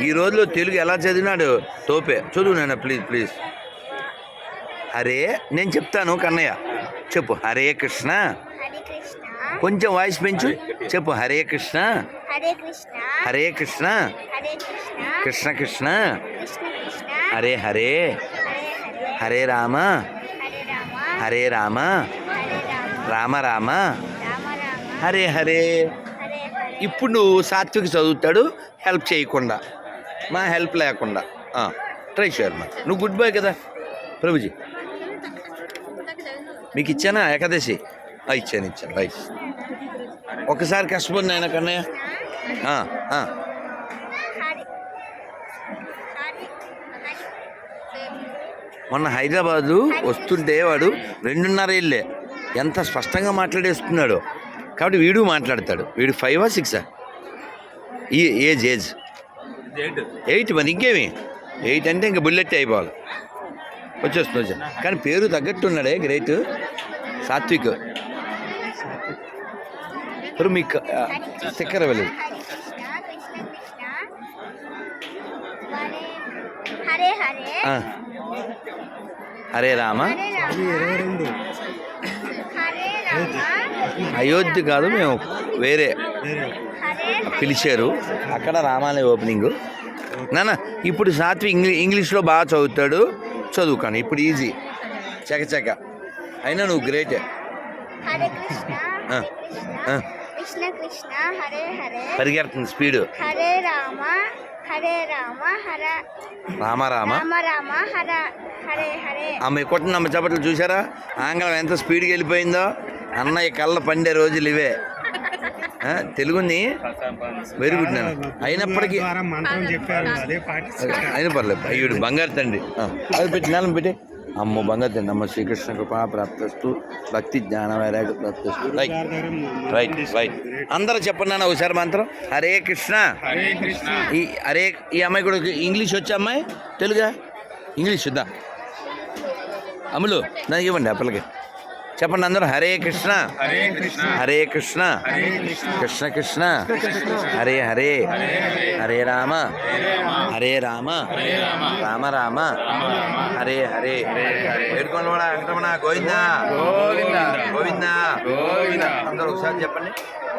ఈ రోజులో తెలుగు ఎలా చదివినాడు? తోపే. చదువు నాయన ప్లీజ్ ప్లీజ్ హరే నేను చెప్తాను కన్నయ్య. చెప్పు. హరే కృష్ణ. హరే కృష్ణ. కొంచెం వాయిస్ పెంచు. చెప్పు. హరే కృష్ణ. హరే కృష్ణ. హరే కృష్ణ. హరే కృష్ణ. హరే హరే. హరే రామ. హరే రామ. హరే రామ. రామ. హరే హరే. ఇప్పుడు నువ్వు సాత్విక్ చదువుతాడు. హెల్ప్ చేయకుండా మా హెల్ప్ లేకుండా. ట్రై శర్మ నువ్వు గుడ్ బాయ్ కదా ప్రభుజీ. మీకు ఇచ్చానా ఏకాదశి? ఇచ్చాను ఇచ్చాను. రైట్. ఒకసారి కష్టపడి నాయన కన్నయ్య. మొన్న హైదరాబాదు వస్తుంటే వాడు రెండున్నర ఇల్లే ఎంత స్పష్టంగా మాట్లాడేస్తున్నాడు. కాబట్టి వీడు మాట్లాడతాడు. వీడు ఫైవా సిక్సా ఈ ఏజ్ ఏజ్. ఎయిట్ మరి ఇంకేమి? ఎయిట్ అంటే ఇంకా బుల్లెట్ అయిపోవాలి. వచ్చేస్తుంది వచ్చే కానీ పేరు తగ్గట్టు ఉన్నాడే గ్రేట్. సాత్విక్. ఇప్పుడు మీకు స్టిక్కర్ వెళ్ళదు హరే రామ. అయోధ్య కాదు మేము వేరే పిలిచారు. అక్కడ రామాలయ ఓపెనింగ్. నాన్న ఇప్పుడు సాత్వి ఇంగ్లీ ఇంగ్లీష్లో బాగా చదువుతాడు. చదువుకాను ఇప్పుడు ఈజీ. చకచక అయినా నువ్వు గ్రేటే పరిగెడుతుంది స్పీడ్ హరే రామ. హరే రామ హర రామ రామ. రామ రామ హర హరే హరే. ఆమె కొట్టిన అమ్మ చప్పట్లు చూసారా ఆంగ్లం ఎంత స్పీడ్కి వెళ్ళిపోయిందో? అన్నయ్య కళ్ళ పండే రోజులు ఇవే. తెలుగుని వెరీ గుడ్ నేను అయినప్పటికీ ద్వారా మంత్రం చెప్పారు అదే పాటిస్తారు. అయిన పర్లేదు. అయ్యుడు బంగారు తండ్రి. అది పెట్టి నేలం పెట్టి. అమ్మో బంగారు తండ్రి అమ్మ శ్రీకృష్ణ కృపా ప్రాప్తస్తు. భక్తి జ్ఞాన వైరాగ్య ప్రాప్తస్తు. రైట్. Right right. అందరూ చెప్పండి ఒకసారి మంత్రం. హరే కృష్ణ. ఈ హరే ఈ అమ్మాయి కూడా ఇంగ్లీష్ వచ్చే అమ్మాయి? తెలుగా? ఇంగ్లీష్ వద్దా అమ్ములు నాకు ఇవ్వండి పిల్లకి. చెప్పండి అందరూ. హరే కృష్ణ. హరే కృష్ణ. కృష్ణ కృష్ణ. హరే హరే. హరే రామ. హరే రామ. రామ రామ. హరే హరే. వేడుకోండి కూడా వెంకటరమణ గోవిందా. గోవిందా. గోవిందా. గోవిందా. అందరూ ఒకసారి చెప్పండి.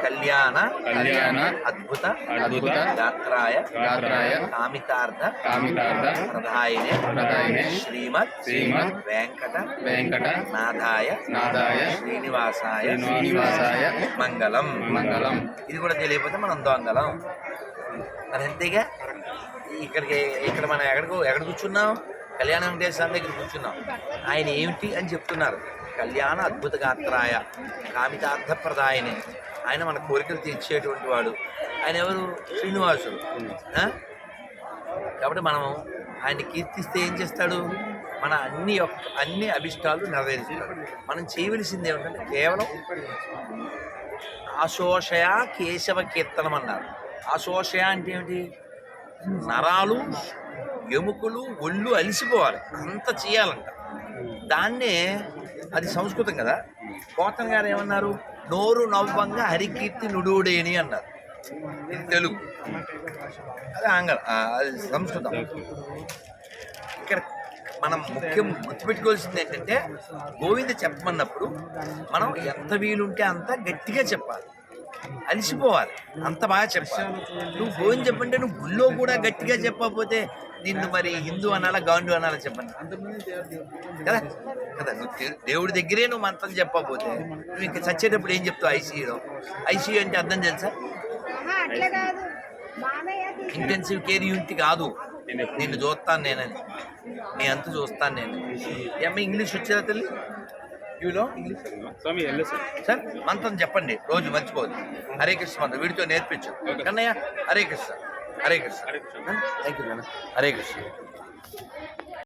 కళ్యాణ కళ్యాణ అద్భుత అద్భుత గాత్రాయ గాత్రాయ కామితార్థ కామితార్థ ప్రధాయినే ప్రదాయినే శ్రీమద్ శ్రీమద్ వెంకట వెంకట నాథాయ నాదాయ శ్రీనివాసాయ శ్రీనివాసాయ మంగళం. మంగళం. ఇది కూడా తెలియకపోతే మనం దొంగలం. మరి అంతేగా? ఇక్కడికి ఇక్కడ మనం ఎక్కడికి ఎక్కడ కూర్చున్నాం? కళ్యాణ వెంకటేశ్వర దగ్గర కూర్చున్నాం. ఆయన ఏమిటి అని చెప్తున్నారు. కళ్యాణ అద్భుత గాత్రాయ కామితార్థ ప్రదాయని. ఆయన మన కోరికలు తీర్చేటువంటి వాడు. ఆయన ఎవరు? శ్రీనివాసుడు. కాబట్టి మనం ఆయన కీర్తిస్తే ఏం చేస్తాడు? మన అన్ని యొక్క అన్ని అభిష్టాలు నెరవేరుస్తాడు. మనం చేయవలసింది ఏమిటంటే కేవలం ఆశోషయ కేశవ కీర్తనం అన్నారు. ఆశోషయ అంటే ఏమిటి? నరాలు ఎముకలు ఒళ్ళు అలిసిపోవాలి. అంత చేయాలంట. దాన్నే అది సంస్కృతం కదా? పోతన్ గారు ఏమన్నారు? నోరు నవ్వంగా హరికీర్తి నుడువుడేని అన్నారు. ఇది తెలుగు. అది ఆంగ్ల. అది సంస్కృతం. ఇక్కడ మనం ముఖ్యం గుర్తుపెట్టుకోవాల్సింది ఏంటంటే గోవింద చెప్పమన్నప్పుడు మనం ఎంత వీలుంటే అంత గట్టిగా చెప్పాలి. అలిసిపోవాలి. అంత బాగా చెప్పాలి నువ్వు గోవింద చెప్పంటే నువ్వు గుళ్ళో కూడా గట్టిగా చెప్పకపోతే నిన్ను మరి హిందూ అనాలా గాండు అనాలా చెప్పండి. కదా? కదా? నువ్వు దేవుడి దగ్గరే నువ్వు మంత్రం చెప్పకపోతే నువ్వు ఇంకా చచ్చేటప్పుడు ఏం చెప్తావు ఐసీయూలో? ఐసీయూ అంటే అర్థం తెలుసా? ఇంటెన్సివ్ కేర్ యూనిట్ కాదు. నిన్ను చూస్తాను నేనని. నీ అంత చూస్తాను నేను. అమ్మాయి ఇంగ్లీష్ వచ్చేదా తల్లి? యూలో ఇంగ్లీష్ స్వామి సార్ మంత్రం చెప్పండి. రోజు మర్చిపోదు. హరే కృష్ణ మంత్రం. వీడితో నేర్పించు. Kannayya Hare Krishna. Hare Krishna. Thank you Hare Krishna.